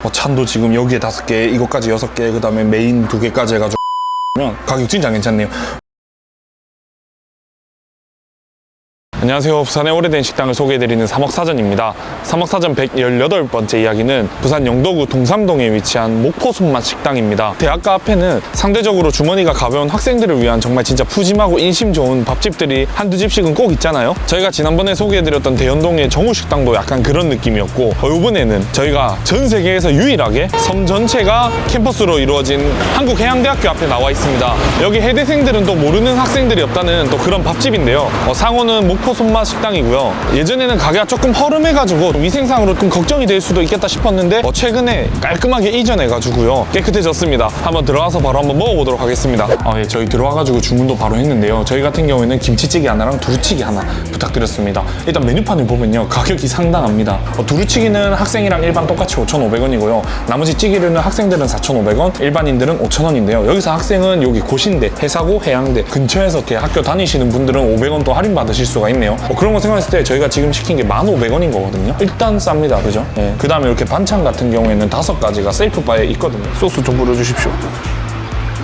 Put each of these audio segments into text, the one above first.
뭐 찬도 지금 여기에 다섯 개, 이것까지 여섯 개, 그 다음에 메인 두 개까지 해가지고 면 가격 진짜 괜찮네요. 안녕하세요. 부산의 오래된 식당을 소개해드리는 사먹사전입니다. 사먹사전 118번째 이야기는 부산 영도구 동삼동에 위치한 목포 손맛 식당입니다. 대학가 앞에는 상대적으로 주머니가 가벼운 학생들을 위한 정말 진짜 푸짐하고 인심 좋은 밥집들이 한두 집씩은 꼭 있잖아요. 저희가 지난번에 소개해드렸던 대연동의 정우식당도 약간 그런 느낌이었고 어, 이번에는 저희가 전 세계에서 유일하게 섬 전체가 캠퍼스로 이루어진 한국해양대학교 앞에 나와 있습니다. 여기 해대생들은 또 모르는 학생들이 없다는 또 그런 밥집인데요. 어, 상호는 목포 손맛 식당이고요. 예전에는 가게가 조금 허름해가지고 위생상으로 좀 걱정이 될 수도 있겠다 싶었는데 어, 최근에 깔끔하게 이전해가지고요. 깨끗해졌습니다. 한번 들어가서 바로 한번 먹어보도록 하겠습니다. 아, 예, 저희 들어와가지고 주문도 바로 했는데요. 저희 같은 경우에는 김치찌개 하나랑 두루치기 하나 부탁드렸습니다. 일단 메뉴판을 보면요. 가격이 상당합니다. 어, 두루치기는 학생이랑 일반 똑같이 5,500원이고요. 나머지 찌개류는 학생들은 4,500원, 일반인들은 5,000원인데요. 여기서 학생은 여기 고신대, 해사고, 해양대 근처에서 이렇게 학교 다니시는 분들은 500원 또 할인 받으실 수가 있 네요. 어, 그런 거 생각했을 때 저희가 지금 시킨 게 1,500원인 거거든요. 일단 쌉니다. 그죠? 예. 그 다음에 이렇게 반찬 같은 경우에는 다섯 가지가 셀프 바에 있거든요. 소스 좀 뿌려주십시오.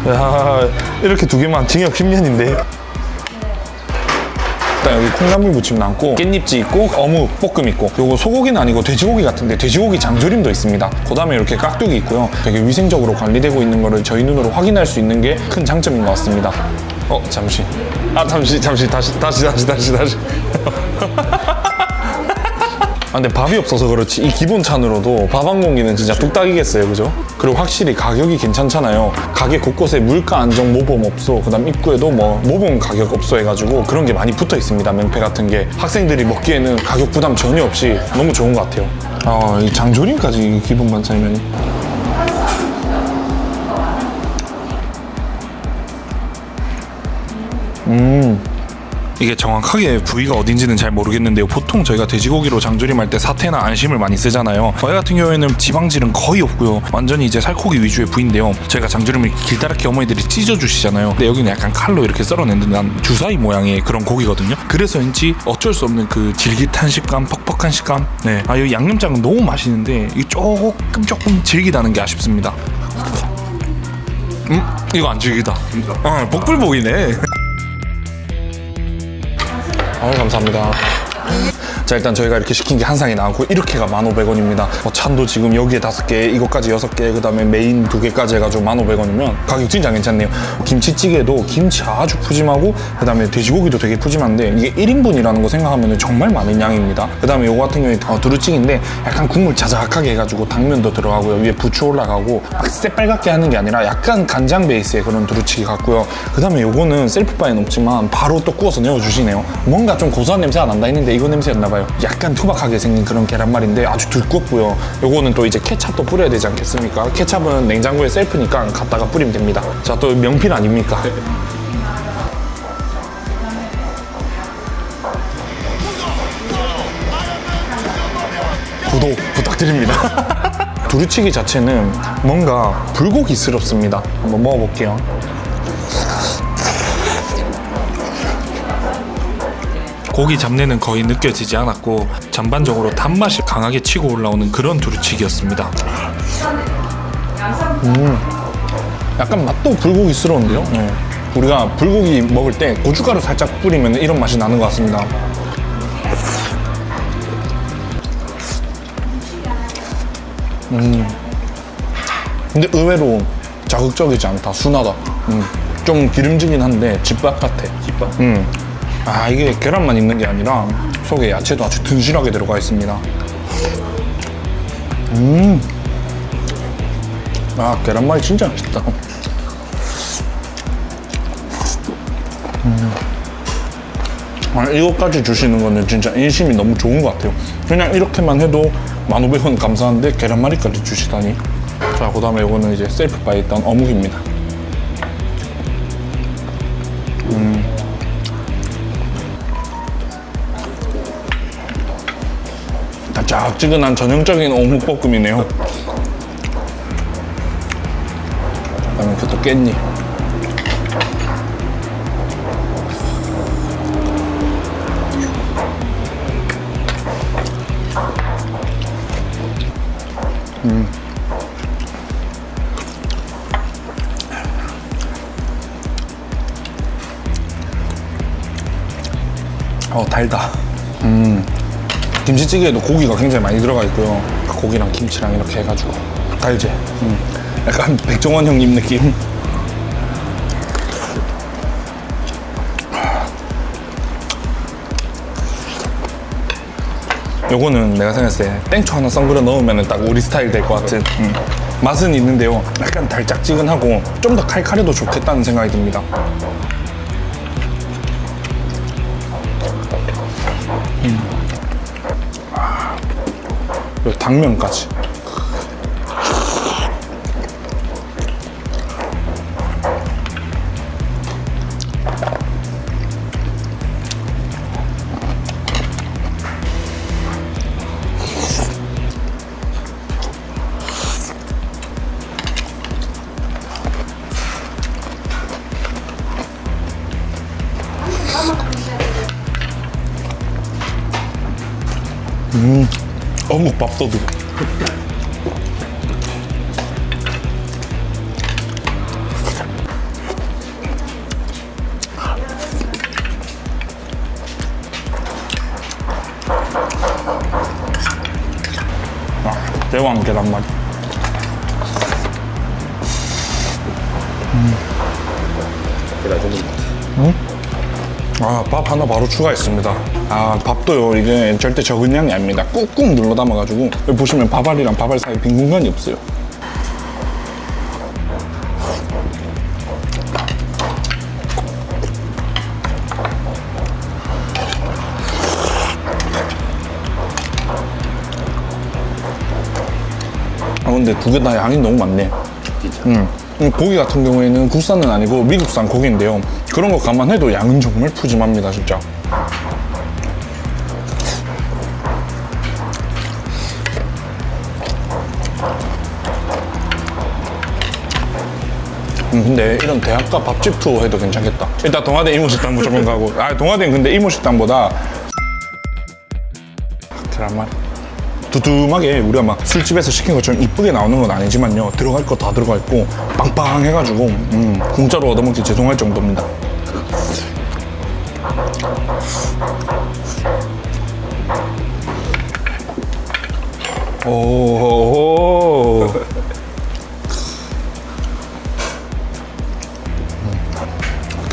야, 이렇게 두 개만 징역 10년인데. 일단 여기 콩나물 무침 남고 깻잎지 있고 어묵 볶음 있고 요거 소고기는 아니고 돼지고기 같은데 돼지고기 장조림도 있습니다 그 다음에 이렇게 깍두기 있고요 되게 위생적으로 관리되고 있는 거를 저희 눈으로 확인할 수 있는 게 큰 장점인 것 같습니다 어 잠시. 아 잠시 잠시 다시 다시 다시 다시 다시. 아, 근데 밥이 없어서 그렇지. 이 기본 찬으로도 밥 한 공기는 진짜 뚝딱이겠어요 그죠? 그리고 확실히 가격이 괜찮잖아요. 가게 곳곳에 물가 안정 모범 업소 그 다음 입구에도 뭐 모범 가격 업소 해가지고 그런 게 많이 붙어 있습니다 명패 같은 게. 학생들이 먹기에는 가격 부담 전혀 없이 너무 좋은 것 같아요. 아이 장조림까지 기본 반찬이면 이게 정확하게 부위가 어딘지는 잘 모르겠는데요. 보통 저희가 돼지고기로 장조림할 때 사태나 안심을 많이 쓰잖아요. 저희 같은 경우에는 지방질은 거의 없고요. 완전히 이제 살코기 위주의 부위인데요. 저희가 장조림을 길다랗게 어머니들이 찢어주시잖아요. 근데 여기는 약간 칼로 이렇게 썰어낸 듯한 주사위 모양의 그런 고기거든요. 그래서인지 어쩔 수 없는 그 질깃한 식감, 퍽퍽한 식감. 네. 아, 이 양념장은 너무 맛있는데 이 조금 조금 질기다는 게 아쉽습니다. 음? 이거 안 질기다. 어, 복불복이네. 아 감사합니다. 자 일단 저희가 이렇게 시킨 게 한 상이 나왔고 이렇게가 1,500원입니다. 뭐 찬도 지금 여기에 다섯 개, 이것까지 여섯 개, 그 다음에 메인 두 개까지 해가지고 1,500원이면 가격 진짜 괜찮네요. 김치찌개도 김치 아주 푸짐하고 그 다음에 돼지고기도 되게 푸짐한데 이게 1인분이라는 거 생각하면 정말 많은 양입니다. 그 다음에 요거 같은 경우에 어, 두루찌개인데 약간 국물 자작하게 해가지고 당면도 들어가고요. 위에 부추 올라가고 막 새빨갛게 하는 게 아니라 약간 간장 베이스의 그런 두루치기 같고요. 그 다음에 요거는 셀프바에는 없지만 바로 또 구워서 내어주시네요. 뭔가 좀 고소한 냄새가 난다 했는데 이거 냄새였나 봐요. 약간 투박하게 생긴 그런 계란말인데 아주 두껍고요. 요거는 또 이제 케찹도 뿌려야 되지 않겠습니까? 케찹은 냉장고에 셀프니까 갖다가 뿌리면 됩니다. 자, 또 명필 아닙니까? 구독 부탁드립니다. 두루치기 자체는 뭔가 불고기스럽습니다. 한번 먹어볼게요. 고기 잡내는 거의 느껴지지 않았고 전반적으로 단맛이 강하게 치고 올라오는 그런 두루치기였습니다. 음, 약간 맛도 불고기스러운데요. 네. 우리가 불고기 먹을 때 고춧가루 살짝 뿌리면 이런 맛이 나는 것 같습니다. 음. 근데 의외로 자극적이지 않다. 순하다. 음. 좀 기름지긴 한데 집밥 같아. 집밥? 음. 아 이게 계란만 있는 게 아니라 속에 야채도 아주 든실하게 들어가 있습니다. 음. 아 계란말이 진짜 맛있다. 음. 아, 이것까지 주시는 거는 진짜 인심이 너무 좋은 것 같아요. 그냥 이렇게만 해도 1,500원 감사한데 계란말이까지 주시다니. 자, 그 다음에 이거는 이제 셀프바에 있던 어묵입니다. 달짝지근한 전형적인 어묵볶음이네요 그다음에 그것도 깻니. 음. 어 달다 음 김치찌개에도 고기가 굉장히 많이 들어가 있고요. 그 고기랑 김치랑 이렇게 해가지고 달지. 음 약간 백종원 형님 느낌. 요거는 내가 생각했을 때 땡초 하나 썬그려 넣으면 딱 우리 스타일 될 것 같은 음. 맛은 있는데요. 약간 달짝지근하고 좀 더 칼칼해도 좋겠다는 생각이 듭니다. 당면까지. 어묵 밥도둑. 아, 대왕 계란말이. 아, 밥 하나 바로 추가했습니다. 아, 밥도요, 이게 절대 적은 양이 아닙니다. 꾹꾹 눌러 담아가지고, 여기 보시면 밥알이랑 밥알 사이 빈 공간이 없어요. 아, 근데 두 개 다 양이 너무 많네. 음. 음, 고기 같은 경우에는 국산은 아니고 미국산 고기인데요. 그런 거 감안해도 양은 정말 푸짐합니다, 진짜. 음, 근데 이런 대학가 밥집 투어 해도 괜찮겠다. 일단 동아대 이모식당 무조건 가고. 아, 동아대는 근데 이모식당보다 계란말이. 두툼하게 우리가 막 술집에서 시킨 것처럼 이쁘게 나오는 건 아니지만요. 들어갈 거 다 들어가 있고 빵빵해가지고 음, 공짜로 얻어먹기 죄송할 정도입니다. 오.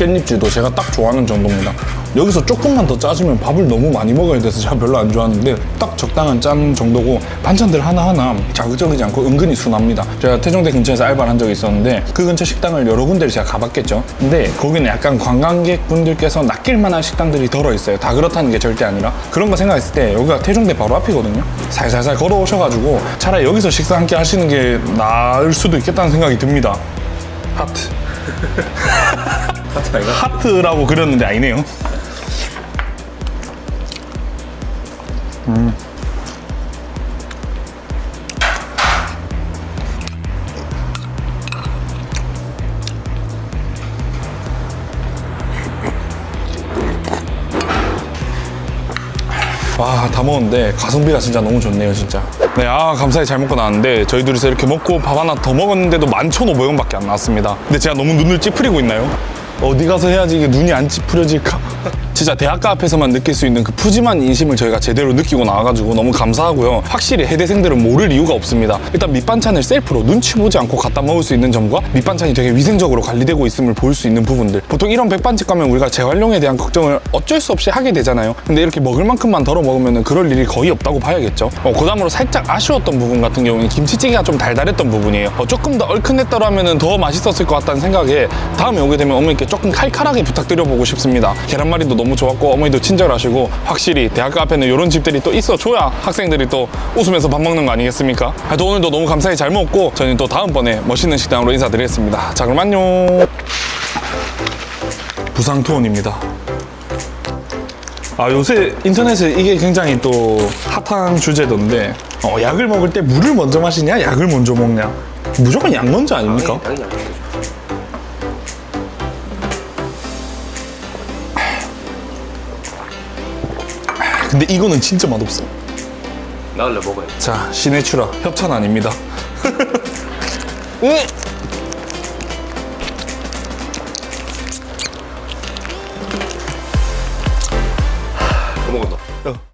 깻잎질도 제가 딱 좋아하는 정도입니다. 여기서 조금만 더 짜주면 밥을 너무 많이 먹어야 돼서 제가 별로 안 좋아하는데 딱 적당한 짠 정도고 반찬들 하나하나 자극적이지 않고 은근히 순합니다. 제가 태종대 근처에서 알바를 한 적이 있었는데 그 근처 식당을 여러 군데를 제가 가봤겠죠. 근데 거기는 약간 관광객분들께서 낚일 만한 식당들이 덜어 있어요. 다 그렇다는 게 절대 아니라 그런 거 생각했을 때 여기가 태종대 바로 앞이거든요. 살살살 걸어오셔가지고 차라리 여기서 식사 함께 하시는 게 나을 수도 있겠다는 생각이 듭니다. 하트. 하트 아이가? 하트라고 그렸는데 아니네요. 와, 다 먹었는데 가성비가 진짜 너무 좋네요, 진짜. 네, 아, 감사히 잘 먹고 나왔는데 저희 둘이서 이렇게 먹고 밥 하나 더 먹었는데도 11,500원밖에 안 나왔습니다. 근데 제가 너무 눈을 찌푸리고 있나요? 어디 가서 해야지 이게 눈이 안 찌푸려질까? 진짜 대학가 앞에서만 느낄 수 있는 그 푸짐한 인심을 저희가 제대로 느끼고 나와가지고 너무 감사하고요. 확실히 해대생들은 모를 이유가 없습니다. 일단 밑반찬을 셀프로 눈치 보지 않고 갖다 먹을 수 있는 점과 밑반찬이 되게 위생적으로 관리되고 있음을 볼 수 있는 부분들. 보통 이런 백반집 가면 우리가 재활용에 대한 걱정을 어쩔 수 없이 하게 되잖아요. 근데 이렇게 먹을 만큼만 덜어 먹으면 그럴 일이 거의 없다고 봐야겠죠. 어, 그 다음으로 살짝 아쉬웠던 부분 같은 경우는 김치찌개가 좀 달달했던 부분이에요. 어, 조금 더 얼큰했더라면 더 맛있었을 것 같다는 생각에 다음에 오게 되면 어머니께 조금 칼칼하게 부탁드려보고 싶습니다. 계란말이도 너무 좋았고 어머니도 친절하시고 확실히 대학교 앞에는 이런 집들이 또 있어줘야 학생들이 또 웃으면서 밥 먹는 거 아니겠습니까? 하여튼 오늘도 너무 감사히 잘 먹고 저는 또 다음번에 멋있는 식당으로 인사드리겠습니다. 자 그럼 안녕. 부상투원입니다. 아 요새 인터넷에 이게 굉장히 또 핫한 주제던데 어, 약을 먹을 때 물을 먼저 마시냐 약을 먼저 먹냐 무조건 약 먼저 아닙니까? 당연히 안 되죠. 근데 이거는 진짜 맛없어 나을래 먹어요. 자 시내추라 협찬 아닙니다 음! 먹었다.